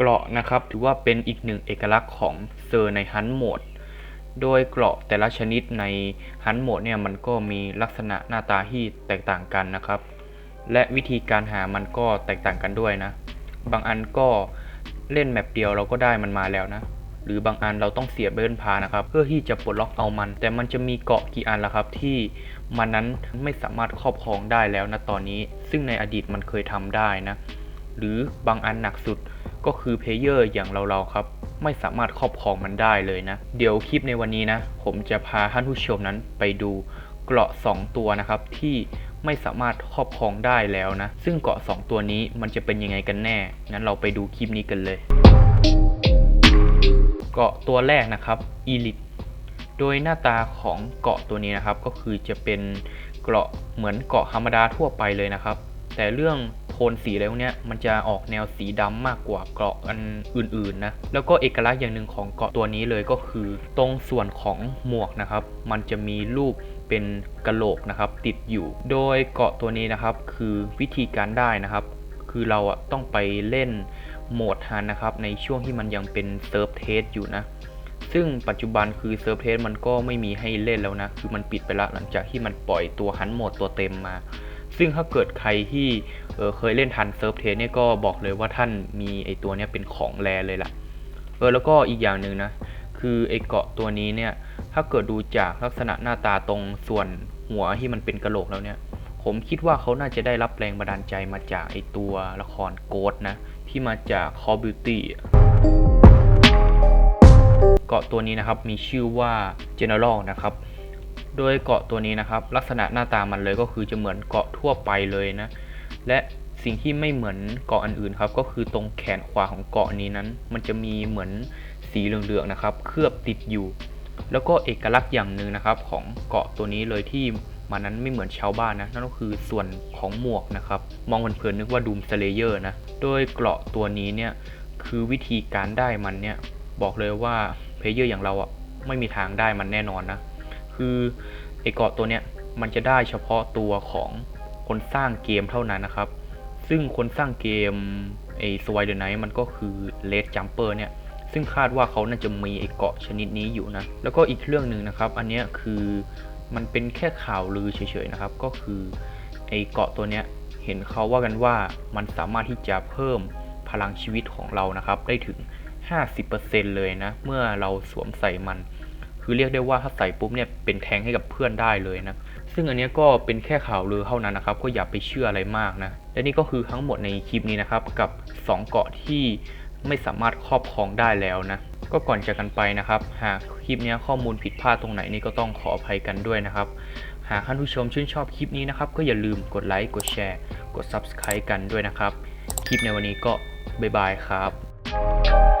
เกราะนะครับถือว่าเป็นอีกหนึ่งเอกลักษณ์ของเซอร์ในฮันโหมด โดยเกราะแต่ละชนิดในฮันโหมดเนี่ยมันก็มีลักษณะหน้าตาที่แตกต่างกันนะครับ และวิธีการหามันก็แตกต่างกันด้วยนะ บางอันก็เล่นแมปเดียวเราก็ได้มันมาแล้วนะ หรือบางอันเราต้องเสียเบิร์นพานะครับ เพื่อที่จะปลดล็อกเอามัน แต่มันจะมีเกาะกี่อันละครับ ที่มันนั้นไม่สามารถครอบครองได้แล้วนะตอนนี้ ซึ่งในอดีตมันเคยทำได้นะ หรือบางอันหนักสุด ก็คือเพลเยอร์อย่างเราๆครับ ไม่สามารถครอบครองมันได้เลยนะ เดี๋ยวคลิปในวันนี้นะ ผมจะพาท่านผู้ชมนั้นไปดูเกราะ 2 ตัวนะครับที่ไม่สามารถครอบครองได้แล้วนะ ซึ่งเกราะ 2 ตัวนี้มันจะเป็นยังไงกันแน่งั้นเราไปดูคลิปนี้กันเลย เกาะตัวแรกนะครับอีลิทโดยหน้าตาของเกาะตัวนี้นะครับ ก็คือจะเป็นเกราะเหมือนเกาะธรรมดาทั่วไปเลยนะครับ แต่เรื่อง นสีอะไรพวกเนี้ยมันจะออกแนวสีดำมากกว่าเกราะอันอื่นๆนะแล้วก็เอกลักษณ์อย่างหนึ่งของเกาะตัวนี้เลยก็คือตรงส่วนของหมวกนะครับ มันจะมีรูปเป็นกระโหลกนะครับ ติดอยู่ โดยเกาะตัวนี้นะครับ คือวิธีการได้นะครับ คือเราอะต้องไปเล่นโหมดฮันนะครับ ในช่วงที่มันยังเป็นเซิร์ฟเทสอยู่นะซึ่งปัจจุบันคือเซิร์ฟเทสมันก็ไม่มีให้เล่นแล้วนะ คือมันปิดไปละหลังจากที่มันปล่อยตัวฮันโหมดตัวเต็มมา ซึ่งถ้าเกิดใครที่เเคยเล่นทันเซิร์ฟเทสเนี่ยก็บอกเลยว่าท่านมีไอตัวเนี้ยเป็นของแรเลยล่ะ เออแล้วก็อีกอย่างหนึ่งนะ คือไอเกาะตัวนี้เนี่ย ถ้าเกิดดูจากลักษณะหน้าตาตรงส่วนหัวที่มันเป็นกระโหลกแล้วเนี่ย ผมคิดว่าเขาน่าจะได้รับแรงบันดาลใจมาจากไอตัวละครโกดนะ ที่มาจาก Call of Duty เกาะตัวนี้นะครับมีชื่อว่า General นะครับ โดยเกาะตัวนี้นะครับ ลักษณะหน้าตามันเลยก็คือจะเหมือนเกาะทั่วไปเลยนะ และสิ่งที่ไม่เหมือนเกาะอันอื่นครับ ก็คือตรงแขนขวาของเกาะนี้นั้น มันจะมีเหมือนสีเหลืองๆนะครับ เคลือบติดอยู่ แล้วก็เอกลักษณ์อย่างหนึ่งนะครับ ของเกาะตัวนี้เลยที่มันนั้นไม่เหมือนชาวบ้านนะนั่นก็คือส่วนของหมวกนะครับ มองเพลินๆนึกว่าดูมสเลเยอร์นะ โดยเกราะตัวนี้เนี่ยคือวิธีการได้มันเนี่ยบอกเลยว่าเพลเยอร์อย่างเราอะไม่มีทางได้มันแน่นอนนะ คือไอเกาะตัวเนี้ยมันจะได้เฉพาะตัวของคนสร้างเกมเท่านั้นนะครับ ซึ่งคนสร้างเกมไอสวายเดอร์ไนท์มันก็คือเลดจัมเปอร์เนี่ยซึ่งคาดว่าเขาน่าจะมีไอเกาะชนิดนี้อยู่นะ แล้วก็อีกเรื่องหนึ่งนะครับ อันนี้คือมันเป็นแค่ข่าวลือเฉยๆนะครับ ก็คือไอเกาะตัวเนี้ยเห็นเขาว่ากันว่ามันสามารถที่จะเพิ่มพลังชีวิตของเรานะครับ ได้ถึง 50%เลยนะ เมื่อเราสวมใส่มัน คือเรียกได้ว่าถ้าใส่ปุ๊บเนี่ยเป็นแทงให้กับเพื่อนได้เลยนะ ซึ่งอันนี้ก็เป็นแค่ข่าวลือเท่านั้นนะครับ ก็อย่าไปเชื่ออะไรมากนะ และนี่ก็คือทั้งหมดในคลิปนี้นะครับ กับ 2 เกาะที่ไม่สามารถครอบครองได้แล้วนะ ก็ก่อนจากกันไปนะครับ หากคลิปนี้ข้อมูลผิดพลาดตรงไหนนี่ก็ต้องขออภัยกันด้วยนะครับ หากท่านผู้ชมชื่นชอบคลิปนี้นะครับ ก็อย่าลืมกดไลค์ กดแชร์ กด Subscribe กันด้วยนะครับ คลิปในวันนี้ก็บ๊ายบายครับ